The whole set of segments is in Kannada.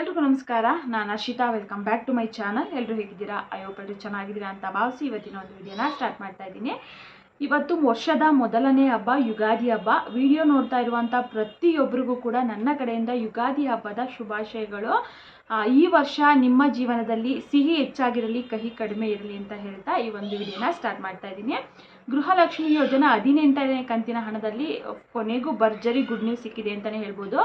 ಎಲ್ರಿಗೂ ನಮಸ್ಕಾರ. ನಾನು Ashita welcome back to my channel ಎಲ್ಲರೂ ಹೇಗಿದ್ದೀರಾ? ಅಯ್ಯೋಪಲ್ರು ಚೆನ್ನಾಗಿದ್ದೀರಾ ಅಂತ ಭಾವಿಸಿ ಇವತ್ತಿನ ಒಂದು ವಿಡಿಯೋನ ಸ್ಟಾರ್ಟ್ ಮಾಡ್ತಾ ಇದ್ದೀನಿ. ಇವತ್ತು ವರ್ಷದ ಮೊದಲನೇ ಹಬ್ಬ, ಯುಗಾದಿ ಹಬ್ಬ. ವಿಡಿಯೋ ನೋಡ್ತಾ ಇರುವಂಥ ಪ್ರತಿಯೊಬ್ಬರಿಗೂ ಕೂಡ ನನ್ನ ಕಡೆಯಿಂದ ಯುಗಾದಿ ಹಬ್ಬದ ಶುಭಾಶಯಗಳು. ಈ ವರ್ಷ ನಿಮ್ಮ ಜೀವನದಲ್ಲಿ ಸಿಹಿ ಹೆಚ್ಚಾಗಿರಲಿ, ಕಹಿ ಕಡಿಮೆ ಇರಲಿ ಅಂತ ಹೇಳ್ತಾ ಈ ಒಂದು ವಿಡಿಯೋನ ಸ್ಟಾರ್ಟ್ ಮಾಡ್ತಾ ಇದ್ದೀನಿ. ಗೃಹಲಕ್ಷ್ಮಿ ಯೋಜನಾ ಹದಿನೆಂಟನೇ ಕಂತಿನ ಹಣದಲ್ಲಿ ಕೊನೆಗೂ ಭರ್ಜರಿ ಗುಡ್ ನ್ಯೂಸ್ ಸಿಕ್ಕಿದೆ ಅಂತಲೇ ಹೇಳ್ಬೋದು.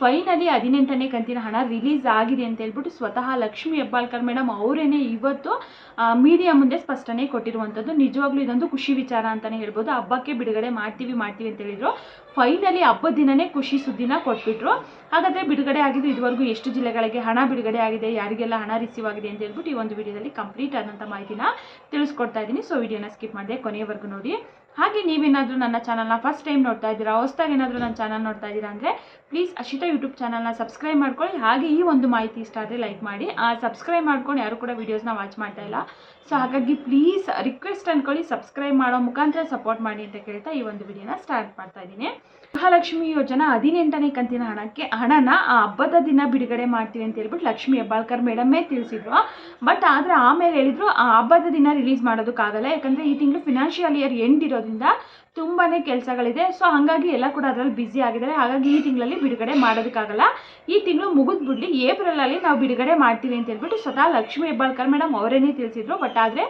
ಫೈನಲಿ ಹದಿನೆಂಟನೇ ಕಂತಿನ ಹಣ ರಿಲೀಸ್ ಆಗಿದೆ ಅಂತ ಹೇಳ್ಬಿಟ್ಟು ಸ್ವತಃ ಲಕ್ಷ್ಮಿ ಹೆಬ್ಬಾಳ್ಕರ್ ಮೇಡಮ್ ಅವರೇನೆ ಇವತ್ತು ಮೀಡಿಯಾ ಮುಂದೆ ಸ್ಪಷ್ಟನೆ ಕೊಟ್ಟಿರುವಂಥದ್ದು. ನಿಜವಾಗ್ಲೂ ಇದೊಂದು ಖುಷಿ ವಿಚಾರ ಅಂತಲೇ ಹೇಳ್ಬೋದು. ಹಬ್ಬಕ್ಕೆ ಬಿಡುಗಡೆ ಮಾಡ್ತೀವಿ ಮಾಡ್ತೀವಿ ಅಂತ ಹೇಳಿದ್ರು. ಫೈನಲಿ ಹಬ್ಬದ ದಿನನೇ ಖುಷಿ ಸುದ್ದಿನ ಕೊಟ್ಬಿಟ್ರು. ಹಾಗಾದರೆ ಬಿಡುಗಡೆ ಆಗಿದ್ದು ಇದುವರೆಗೂ ಎಷ್ಟು ಜಿಲ್ಲೆಗಳಿಗೆ ಹಣ ಬಿಡುಗಡೆ ಆಗಿದೆ, ಯಾರಿಗೆಲ್ಲ ಹಣ ರಿಸೀವ್ ಆಗಿದೆ ಅಂತ ಹೇಳ್ಬಿಟ್ಟು ಈ ಒಂದು ವಿಡಿಯೋದಲ್ಲಿ ಕಂಪ್ಲೀಟ್ ಆದಂಥ ಮಾಹಿತಿನ ತಿಳಿಸ್ಕೊಡ್ತಾ ಇದ್ದೀನಿ. ಸೊ ವಿಡಿಯೋನ ಸ್ಕಿಪ್ ಮಾಡಿದೆ ಕೊನೆಯವರೆಗೂ ನೋಡಿ. ಹಾಗೆ ನೀವೇನಾದರೂ ನನ್ನ ಚಾನಲ್ನ ಫಸ್ಟ್ ಟೈಮ್ ನೋಡ್ತಾ ಇದ್ದೀರಾ, ಹೊಸ್ದಾಗಿ ಏನಾದರೂ ನನ್ನ ಚಾನಲ್ ನೋಡ್ತಾ ಇದ್ದೀರಾ ಅಂದರೆ ಪ್ಲೀಸ್ ಅಶಿತಾ ಯೂಟ್ಯೂಬ್ ಚಾನಲ್ನ ಸಬ್ಸ್ಕ್ರೈಬ್ ಮಾಡ್ಕೊಳ್ಳಿ. ಹಾಗೆ ಈ ಒಂದು ಮಾಹಿತಿ ಇಷ್ಟ ಆದರೆ ಲೈಕ್ ಮಾಡಿ. ಆ ಸಬ್ಸ್ಕ್ರೈಬ್ ಮಾಡ್ಕೊಂಡು ಯಾರು ಕೂಡ ವೀಡಿಯೋಸ್ನ ವಾಚ್ ಮಾಡ್ತಾ ಇಲ್ಲ. ಸೊ ಹಾಗಾಗಿ ಪ್ಲೀಸ್ ರಿಕ್ವೆಸ್ಟ್ ಅಂದ್ಕೊಳ್ಳಿ ಸಬ್ಸ್ಕ್ರೈಬ್ ಮಾಡೋ ಮುಖಾಂತರ ಸಪೋರ್ಟ್ ಮಾಡಿ ಅಂತ ಕೇಳ್ತಾ ಈ ಒಂದು ವಿಡಿಯೋನ ಸ್ಟಾರ್ಟ್ ಮಾಡ್ತಾ ಇದ್ದೀನಿ. ಗೃಹಲಕ್ಷ್ಮಿ ಯೋಜನಾ ಹದಿನೆಂಟನೇ ಕಂತಿನ ಹಣಕ್ಕೆ ಹಣನ ಆ ಹಬ್ಬದ ದಿನ ಬಿಡುಗಡೆ ಮಾಡ್ತೀವಿ ಅಂತ ಹೇಳ್ಬಿಟ್ಟು ಲಕ್ಷ್ಮಿ ಹೆಬ್ಬಾಳ್ಕರ್ ಮೇಡಮ್ಮೇ ತಿಳಿಸಿದ್ರು. ಬಟ್ ಆದರೆ ಆಮೇಲೆ ಹೇಳಿದ್ರು, ಆ ಹಬ್ಬದ ದಿನ ರಿಲೀಸ್ ಮಾಡೋದಕ್ಕಾಗಲ್ಲ. ಯಾಕಂದರೆ ಈ ತಿಂಗಳು ಫಿನಾನ್ಷಿಯಲ್ ಇಯರ್ ಎಂಡ್ ಇರೋದ್ರಿಂದ ತುಂಬಾ ಕೆಲಸಗಳಿದೆ. ಸೊ ಹಾಗಾಗಿ ಎಲ್ಲ ಕೂಡ ಅದರಲ್ಲಿ ಬ್ಯುಸಿ ಆಗಿದ್ದಾರೆ. ಹಾಗಾಗಿ ಈ ತಿಂಗಳಲ್ಲಿ ಬಿಡುಗಡೆ ಮಾಡೋದಕ್ಕಾಗಲ್ಲ. ಈ ತಿಂಗಳು ಮುಗಿದು ಏಪ್ರಿಲ್ ಏಪ್ರಿಲಲ್ಲಿ ನಾವು ಬಿಡುಗಡೆ ಮಾಡ್ತೀವಿ ಅಂತ ಹೇಳ್ಬಿಟ್ಟು ಸ್ವತಃ ಲಕ್ಷ್ಮಿ ಹೆಬ್ಬಾಳ್ಕರ್ ಮೇಡಮ್ ಅವರೇನೇ ತಿಳಿಸಿದ್ರು. ಬಟ್ ಆದರೆ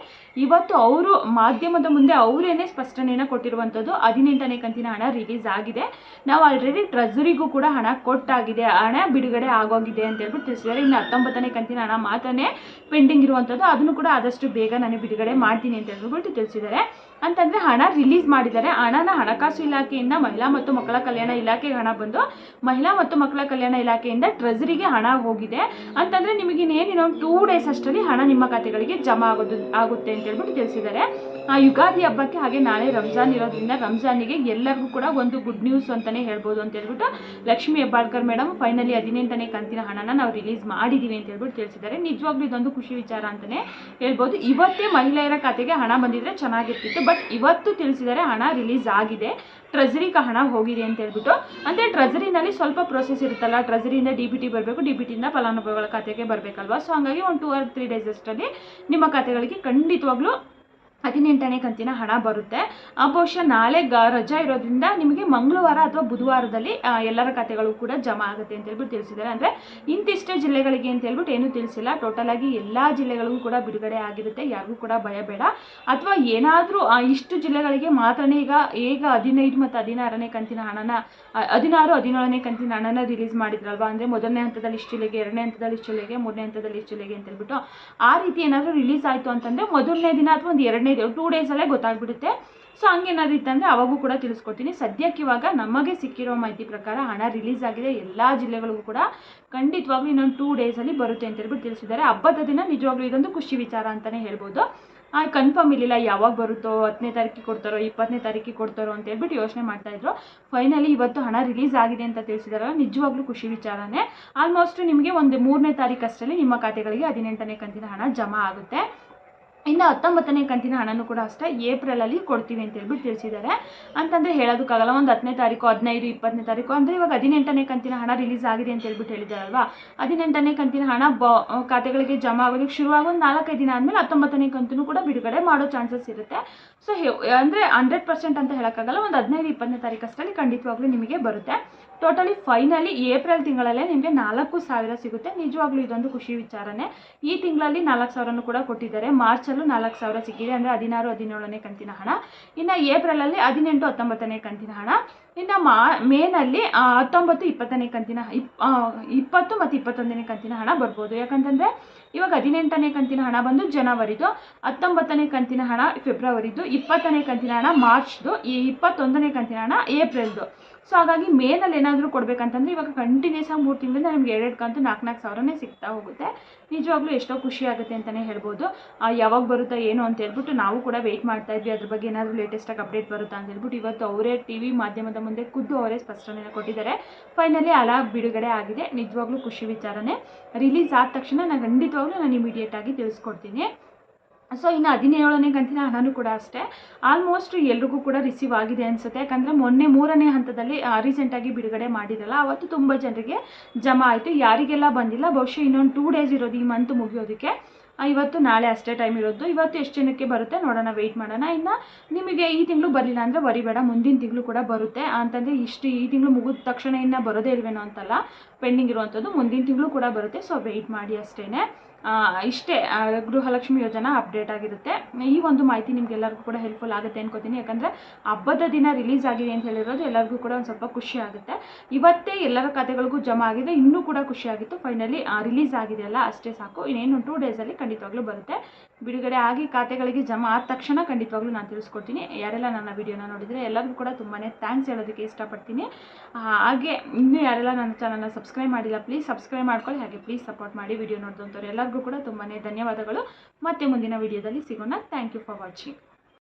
ಇವತ್ತು ಅವರು ಮಾಧ್ಯಮದ ಮುಂದೆ ಅವರೇನೇ ಸ್ಪಷ್ಟನೆಯನ್ನು ಕೊಟ್ಟಿರುವಂಥದ್ದು ಹದಿನೆಂಟನೇ ಕಂತಿನ ಹಣ ರಿಲೀಸ್ ಆಗಿದೆ. ನಾವು ಆಲ್ರೆಡಿ ಟ್ರೆಜರಿಗೂ ಕೂಡ ಹಣ ಕೊಟ್ಟಾಗಿದೆ. ಹಣ ಬಿಡುಗಡೆ ಆಗೋಗಿದೆ ಅಂತ ಹೇಳ್ಬಿಟ್ಟು ತಿಳಿಸಿದ್ದಾರೆ ಇನ್ನು ಹತ್ತೊಂಬತ್ತನೇ ಕಂತಿನ ಹಣ ಮಾತ್ರನೇ ಪೆಂಡಿಂಗ್ ಇರುವಂಥದ್ದು ಅದನ್ನು ಕೂಡ ಆದಷ್ಟು ಬೇಗ ನಾನು ಬಿಡುಗಡೆ ಮಾಡ್ತೀನಿ ಅಂತ ಹೇಳ್ಬಿಟ್ಟು ತಿಳಿಸಿದ್ದಾರೆ. ಅಂತಂದರೆ ಹಣ ರಿಲೀಸ್ ಮಾಡಿದ್ದಾರೆ. ಹಣನ ಹಣಕಾಸು ಇಲಾಖೆಯಿಂದ ಮಹಿಳಾ ಮತ್ತು ಮಕ್ಕಳ ಕಲ್ಯಾಣ ಇಲಾಖೆಗೆ ಹಣ ಬಂದು ಮಹಿಳಾ ಮತ್ತು ಮಕ್ಕಳ ಕಲ್ಯಾಣ ಇಲಾಖೆಯಿಂದ ಟ್ರೆಜರಿಗೆ ಹಣ ಹೋಗಿದೆ. ಅಂತಂದರೆ ನಿಮಗೆ ಒಂದು ಟೂ ಡೇಸ್ ಅಷ್ಟರಲ್ಲಿ ಹಣ ನಿಮ್ಮ ಖಾತೆಗಳಿಗೆ ಜಮಾ ಆಗೋದು, ಆಗುತ್ತೆ ಅಂತ ಹೇಳ್ಬಿಟ್ಟು ತಿಳಿಸಿದ್ದಾರೆ. ಆ ಯುಗಾದಿ ಹಬ್ಬಕ್ಕೆ ಹಾಗೆ ನಾಳೆ ರಂಜಾನ್ ಇರೋದ್ರಿಂದ ರಂಜಾನಿಗೆ ಎಲ್ಲರಿಗೂ ಕೂಡ ಒಂದು ಗುಡ್ ನ್ಯೂಸ್ ಅಂತಲೇ ಹೇಳ್ಬೋದು ಅಂತ ಹೇಳ್ಬಿಟ್ಟು ಲಕ್ಷ್ಮಿ ಹೆಬ್ಬಾಳ್ಕರ್ ಮೇಡಮ್ ಫೈನಲಿ ಹದಿನೆಂಟನೇ ಕಂತಿನ ಹಣನ ನಾವು ರಿಲೀಸ್ ಮಾಡಿದ್ದೀವಿ ಅಂತ ಹೇಳ್ಬಿಟ್ಟು ತಿಳಿಸಿದ್ದಾರೆ. ನಿಜವಾಗ್ಲೂ ಇದೊಂದು ಖುಷಿ ವಿಚಾರ ಅಂತಲೇ ಹೇಳ್ಬೋದು. ಇವತ್ತೇ ಮಹಿಳೆಯರ ಖಾತೆಗೆ ಹಣ ಬಂದಿದ್ರೆ ಚೆನ್ನಾಗಿರ್ತಿತ್ತು ಬಟ್ ಇವತ್ತು ತಿಳಿಸಿದರೆ ಹಣ ರಿಲೀಸ್ ಆಗಿದೆ. ಟ್ರೆಜರಿಗೆ ಹಣ ಹೋಗಿದೆ ಅಂತ ಹೇಳ್ಬಿಟ್ಟು. ಅಂದರೆ ಟ್ರೆಜರಿನಲ್ಲಿ ಸ್ವಲ್ಪ ಪ್ರೋಸೆಸ್ ಇರುತ್ತಲ್ಲ, ಟ್ರೆಜರಿಯಿಂದ ಡಿ ಬಿ ಟಿ ಬರಬೇಕು, ಡಿ ಬಿ ಟಿಯಿಂದ ಫಲಾನುಭವಿಗಳ ಖಾತೆಗೆ ಬರಬೇಕಲ್ವಾ? ಸೊ ಹಾಗಾಗಿ ಒಂದು ಟೂ ಆರ್ ತ್ರೀ ಡೇಸ್ ಅಷ್ಟರಲ್ಲಿ ನಿಮ್ಮ ಖಾತೆಗಳಿಗೆ ಖಂಡಿತವಾಗ್ಲೂ ಹದಿನೆಂಟನೇ ಕಂತಿನ ಹಣ ಬರುತ್ತೆ. ಬಹುಶಃ ನಾಳೆ ಗ ರಜಾ ಇರೋದ್ರಿಂದ ನಿಮಗೆ ಮಂಗಳವಾರ ಅಥವಾ ಬುಧವಾರದಲ್ಲಿ ಎಲ್ಲರ ಖಾತೆಗಳು ಕೂಡ ಜಮಾ ಆಗುತ್ತೆ ಅಂತ ಹೇಳ್ಬಿಟ್ಟು ತಿಳಿಸಿದ್ದಾರೆ. ಅಂದರೆ ಇಂತಿಷ್ಟೇ ಜಿಲ್ಲೆಗಳಿಗೆ ಅಂತ ಹೇಳ್ಬಿಟ್ಟು ಏನೂ ತಿಳಿಸಿಲ್ಲ. ಆಗಿ ಎಲ್ಲ ಜಿಲ್ಲೆಗಳಿಗೂ ಕೂಡ ಬಿಡುಗಡೆ ಆಗಿರುತ್ತೆ. ಯಾರಿಗೂ ಕೂಡ ಭಯ ಬೇಡ. ಅಥವಾ ಏನಾದರೂ ಇಷ್ಟು ಜಿಲ್ಲೆಗಳಿಗೆ ಮಾತ್ರನೇ ಈಗ ಈಗ ಹದಿನೈದು ಮತ್ತು ಹದಿನಾರನೇ ಕಂತಿನ ಹಣನ ಹದಿನಾರು, ಹದಿನೇಳನೇ ಕಂತಿನ ಹಣನ ರಿಲೀಸ್ ಮಾಡಿದ್ರಲ್ವಾ? ಅಂದರೆ ಮೊದಲನೇ ಹಂತದಲ್ಲಿ ಇಷ್ಟು ಜಿಲ್ಲೆಗೆ, ಎರಡನೇ ಹಂತದಲ್ಲಿ ಇಷ್ಟು ಜಿಲ್ಲೆಗೆ, ಮೂರನೇ ಹಂತದಲ್ಲಿ ಇಷ್ಟು ಜಿಲ್ಲೆಗೆ ಅಂತ ಹೇಳ್ಬಿಟ್ಟು ಆ ರೀತಿ ಏನಾದರೂ ರಿಲೀಸ್ ಆಯಿತು ಅಂತಂದರೆ ಮೊದಲನೇ ದಿನ ಅಥವಾ ಒಂದು ಎರಡನೇ ಟೂ ಡೇಸಲ್ಲೇ ಗೊತ್ತಾಗ್ಬಿಡುತ್ತೆ. ಸೊ ಹಂಗೇನಾದ್ರು ಇತ್ತಂದರೆ ಅವಾಗೂ ಕೂಡ ತಿಳಿಸ್ಕೊಡ್ತೀನಿ. ಸದ್ಯಕ್ಕೆ ಇವಾಗ ನಮಗೆ ಸಿಕ್ಕಿರೋ ಮಾಹಿತಿ ಪ್ರಕಾರ ಹಣ ರಿಲೀಸ್ ಆಗಿದೆ. ಎಲ್ಲ ಜಿಲ್ಲೆಗಳಿಗೂ ಕೂಡ ಖಂಡಿತವಾಗ್ಲೂ ಇನ್ನೊಂದು ಟೂ ಡೇಸಲ್ಲಿ ಬರುತ್ತೆ ಅಂತ ಹೇಳ್ಬಿಟ್ಟು ತಿಳಿಸಿದ್ದಾರೆ. ಹಬ್ಬದ ದಿನ ನಿಜವಾಗ್ಲೂ ಇದೊಂದು ಖುಷಿ ವಿಚಾರ ಅಂತಲೇ ಹೇಳ್ಬೋದು. ಕನ್ಫರ್ಮ್ ಇರಲಿಲ್ಲ ಯಾವಾಗ ಬರುತ್ತೋ, ಹತ್ತನೇ ತಾರೀಕಿಗೆ ಕೊಡ್ತಾರೋ, ಇಪ್ಪತ್ತನೇ ತಾರೀಕಿಗೆ ಕೊಡ್ತಾರೋ ಅಂತ ಹೇಳ್ಬಿಟ್ಟು ಯೋಚನೆ ಮಾಡ್ತಾ ಇದ್ರು. ಫೈನಲಿ ಇವತ್ತು ಹಣ ರಿಲೀಸ್ ಆಗಿದೆ ಅಂತ ತಿಳಿಸಿದಾರಲ್ಲ, ನಿಜವಾಗ್ಲೂ ಖುಷಿ ವಿಚಾರನೇ. ಆಲ್ಮೋಸ್ಟ್ ನಿಮಗೆ ಒಂದು ಮೂರನೇ ತಾರೀಕು ಅಷ್ಟರಲ್ಲಿ ನಿಮ್ಮ ಖಾತೆಗಳಿಗೆ ಹದಿನೆಂಟನೇ ಕಂತಿನ ಹಣ ಜಮಾ ಆಗುತ್ತೆ. ಇನ್ನು ಹತ್ತೊಂಬತ್ತನೇ ಕಂತಿನ ಹಣನೂ ಕೂಡ ಅಷ್ಟೇ ಏಪ್ರಿಲಲ್ಲಿ ಕೊಡ್ತೀವಿ ಅಂತ ಹೇಳ್ಬಿಟ್ಟು ತಿಳಿಸಿದ್ದಾರೆ. ಅಂತಂದರೆ ಹೇಳೋದಕ್ಕಾಗಲ್ಲ, ಒಂದು ಹತ್ತನೇ ತಾರೀಕು, ಹದಿನೈದು, ಇಪ್ಪತ್ತನೇ ತಾರೀಕು, ಅಂದರೆ ಇವಾಗ ಹದಿನೆಂಟನೇ ಕಂತಿನ ಹಣ ರಿಲೀಸ್ ಆಗಿದೆ ಅಂತ ಹೇಳ್ಬಿಟ್ಟು ಹೇಳಿದಾರಲ್ವಾ ಹದಿನೆಂಟನೇ ಕಂತಿನ ಹಣ ಬ ಖಾತೆಗಳಿಗೆ ಜಮಾ ಆಗೋದಕ್ಕೆ ಶುರುವಾಗ ಒಂದು ನಾಲ್ಕೈದು ದಿನ ಆದಮೇಲೆ ಹತ್ತೊಂಬತ್ತನೇ ಕಂತಿನೂ ಕೂಡ ಬಿಡುಗಡೆ ಮಾಡೋ ಚಾನ್ಸಸ್ ಇರುತ್ತೆ. ಸೊ ಅಂದರೆ ಹಂಡ್ರೆಡ್ ಪರ್ಸೆಂಟ್ ಅಂತ ಹೇಳೋಕ್ಕಾಗಲ್ಲ, ಒಂದು ಹದಿನೈದು, ಇಪ್ಪತ್ತನೇ ತಾರೀಕು ಅಷ್ಟರಲ್ಲಿ ಖಂಡಿತವಾಗ್ಲೂ ನಿಮಗೆ ಬರುತ್ತೆ. ಟೋಟಲಿ ಫೈನಲಿ ಏಪ್ರಿಲ್ ತಿಂಗಳಲ್ಲೇ ನಿಮಗೆ ನಾಲ್ಕು ಸಾವಿರ ಸಿಗುತ್ತೆ. ನಿಜವಾಗ್ಲೂ ಇದೊಂದು ಖುಷಿ ವಿಚಾರನೇ. ಈ ತಿಂಗಳಲ್ಲಿ ನಾಲ್ಕು ಸಾವಿರನೂ ಕೂಡ ಕೊಟ್ಟಿದ್ದಾರೆ. ಮಾರ್ಚಲ್ಲೂ ನಾಲ್ಕು ಸಾವಿರ ಸಿಕ್ಕಿದೆ. ಅಂದರೆ ಹದಿನಾರು, ಹದಿನೇಳನೇ ಕಂತಿನ ಹಣ. ಇನ್ನು ಏಪ್ರಿಲಲ್ಲಿ ಹದಿನೆಂಟು, ಹತ್ತೊಂಬತ್ತನೇ ಕಂತಿನ ಹಣ. ಇನ್ನು ಮಾ, ಮೇನಲ್ಲಿ ಹತ್ತೊಂಬತ್ತು, ಇಪ್ಪತ್ತನೇ ಕಂತಿನ, ಇಪ್ ಇಪ್ಪತ್ತು ಮತ್ತು ಇಪ್ಪತ್ತೊಂದನೇ ಕಂತಿನ ಹಣ ಬರ್ಬೋದು. ಯಾಕಂತಂದರೆ ಇವಾಗ ಹದಿನೆಂಟನೇ ಕಂತಿನ ಹಣ ಬಂದು ಜನವರಿದು, ಹತ್ತೊಂಬತ್ತನೇ ಕಂತಿನ ಹಣ ಫೆಬ್ರವರಿದು, ಇಪ್ಪತ್ತನೇ ಕಂತಿನ ಹಣ ಮಾರ್ಚ್ದು, ಈ ಇಪ್ಪತ್ತೊಂದನೇ ಕಂತಿನ ಹಣ ಏಪ್ರಿಲ್ದು. ಸೊ ಹಾಗಾಗಿ ಮೇನಲ್ಲಿ ಏನಾದರೂ ಕೊಡಬೇಕಂತಂದ್ರೆ ಇವಾಗ ಕಂಟಿನ್ಯೂಸ್ ಆಗಿ ಮೂರು ತಿಂಗಳಿಂದ ನಮ್ಗೆ ಎರಡೆರಡು ಕಂತು ನಾಲ್ಕು ನಾಲ್ಕು ಸಾವಿರನೇ ಸಿಗ್ತಾ ಹೋಗುತ್ತೆ. ನಿಜವಾಗ್ಲೂ ಎಷ್ಟೋ ಖುಷಿ ಆಗುತ್ತೆ ಅಂತಲೇ ಹೇಳ್ಬೋದು. ಯಾವಾಗ ಬರುತ್ತಾ ಏನು ಅಂತ ಹೇಳ್ಬಿಟ್ಟು ನಾವು ಕೂಡ ವೆಯ್ಟ್ ಮಾಡ್ತಾ ಇದ್ವಿ. ಅದ್ರ ಬಗ್ಗೆ ಏನಾದರೂ ಲೇಟೆಸ್ಟಾಗಿ ಅಪ್ಡೇಟ್ ಬರುತ್ತಾ ಅಂತ ಹೇಳ್ಬಿಟ್ಟು ಇವತ್ತು ಅವರೇ ಟಿ ವಿ ಮಾಧ್ಯಮದ ಮುಂದೆ ಖುದ್ದು ಅವರೇ ಸ್ಪಷ್ಟನೆಯನ್ನು ಕೊಟ್ಟಿದ್ದಾರೆ. ಫೈನಲಿ ಅಲ ಬಿಡುಗಡೆ ಆಗಿದೆ. ನಿಜವಾಗ್ಲೂ ಖುಷಿ ವಿಚಾರನೇ. ರಿಲೀಸ್ ಆದ ತಕ್ಷಣ ನಾನು ಖಂಡಿತವಾಗ್ಲೂ ನಾನು ಇಮಿಡಿಯೇಟ್ ಆಗಿ ತಿಳಿಸ್ಕೊಡ್ತೀನಿ. ಸೊ ಇನ್ನು ಹದಿನೇಳನೇ ಕಂತಿನ ಹಣನು ಕೂಡ ಅಷ್ಟೇ. ಆಲ್ಮೋಸ್ಟ್ ಎಲ್ರಿಗೂ ಕೂಡ ರಿಸೀವ್ ಆಗಿದೆ ಅನಿಸುತ್ತೆ. ಯಾಕಂದರೆ ಮೊನ್ನೆ ಮೂರನೇ ಹಂತದಲ್ಲಿ ರೀಸೆಂಟಾಗಿ ಬಿಡುಗಡೆ ಮಾಡಿರಲ್ಲ ಅವತ್ತು ತುಂಬ ಜನರಿಗೆ ಜಮಾ ಆಯಿತು. ಯಾರಿಗೆಲ್ಲ ಬಂದಿಲ್ಲ, ಬಹುಶಃ ಇನ್ನೊಂದು ಟೂ ಡೇಸ್ ಇರೋದು ಈ ಮಂತ್ ಮುಗಿಯೋದಕ್ಕೆ. ಇವತ್ತು ನಾಳೆ ಅಷ್ಟೇ ಟೈಮ್ ಇರೋದು. ಇವತ್ತು ಎಷ್ಟು ಜನಕ್ಕೆ ಬರುತ್ತೆ ನೋಡೋಣ ವೆಯ್ಟ್ ಮಾಡೋಣ. ಇನ್ನು ನಿಮಗೆ ಈ ತಿಂಗಳು ಬರಲಿಲ್ಲ ಅಂದರೆ ಬರಿಬೇಡ, ಮುಂದಿನ ತಿಂಗಳು ಕೂಡ ಬರುತ್ತೆ. ಅಂತಂದರೆ ಇಷ್ಟು ಈ ತಿಂಗಳು ಮುಗಿದ ತಕ್ಷಣ ಇನ್ನು ಬರೋದೇ ಇಲ್ವೇನೋ ಅಂತಲ್ಲ ಪೆಂಡಿಂಗ್ ಇರುವಂಥದ್ದು ಮುಂದಿನ ತಿಂಗಳು ಕೂಡ ಬರುತ್ತೆ. ಸೊ ವೆಯ್ಟ್ ಮಾಡಿ ಅಷ್ಟೇ ಇಷ್ಟೇ ಗೃಹಲಕ್ಷ್ಮಿ ಯೋಜನಾ ಅಪ್ಡೇಟ್ ಆಗಿರುತ್ತೆ. ಈ ಒಂದು ಮಾಹಿತಿ ನಿಮ್ಗೆಲ್ಲರಿಗೂ ಕೂಡ ಹೆಲ್ಪ್ಫುಲ್ ಆಗುತ್ತೆ ಅನ್ಕೋತೀನಿ. ಯಾಕಂದರೆ ಹಬ್ಬದ ದಿನ ರಿಲೀಸ್ ಆಗಿದೆ ಅಂತ ಹೇಳಿರೋದು ಎಲ್ಲರಿಗೂ ಕೂಡ ಒಂದು ಸ್ವಲ್ಪ ಖುಷಿ ಆಗುತ್ತೆ. ಇವತ್ತೇ ಎಲ್ಲರ ಖಾತೆಗಳಿಗೂ ಜಮಾ ಆಗಿದೆ, ಇನ್ನೂ ಕೂಡ ಖುಷಿ ಆಗಿತ್ತು. ಫೈನಲಿ ರಿಲೀಸ್ ಆಗಿದೆಯಲ್ಲ ಅಷ್ಟೇ ಸಾಕು. ಇನ್ನೇನು ಟೂ ಡೇಸಲ್ಲಿ ಖಂಡಿತವಾಗ್ಲೂ ಬರುತ್ತೆ. ಬಿಡುಗಡೆ ಆಗಿ ಖಾತೆಗಳಿಗೆ ಜಮಾ ಆದ ತಕ್ಷಣ ಖಂಡಿತವಾಗ್ಲೂ ನಾನು ತಿಳಿಸ್ಕೊಡ್ತೀನಿ. ಯಾರೆಲ್ಲ ನನ್ನ ವಿಡಿಯೋನ ನೋಡಿದರೆ ಎಲ್ಲರಿಗೂ ಕೂಡ ತುಂಬಾ ಥ್ಯಾಂಕ್ಸ್ ಹೇಳೋದಕ್ಕೆ ಇಷ್ಟಪಡ್ತೀನಿ. ಹಾಗೆ, ಇನ್ನೂ ಯಾರೆಲ್ಲ ನನ್ನ ಚಾನಲ್ನ ಸಬ್ಸ್ಕ್ರೈಬ್ ಮಾಡಿಲ್ಲ ಪ್ಲೀಸ್ ಸಬ್ಸ್ಕ್ರೈಬ್ ಮಾಡ್ಕೊಳ್ಳಿ. ಹಾಗೆ ಪ್ಲೀಸ್ ಸಪೋರ್ಟ್ ಮಾಡಿ ವಿಡಿಯೋ ನೋಡಿದಂಥವ್ರು ಎಲ್ಲರಿಗೂ ಕೂಡ ತುಂಬಾ ಧನ್ಯವಾದಗಳು. ಮತ್ತೆ ಮುಂದಿನ ವಿಡಿಯೋದಲ್ಲಿ ಸಿಗೋಣ. Thank you for watching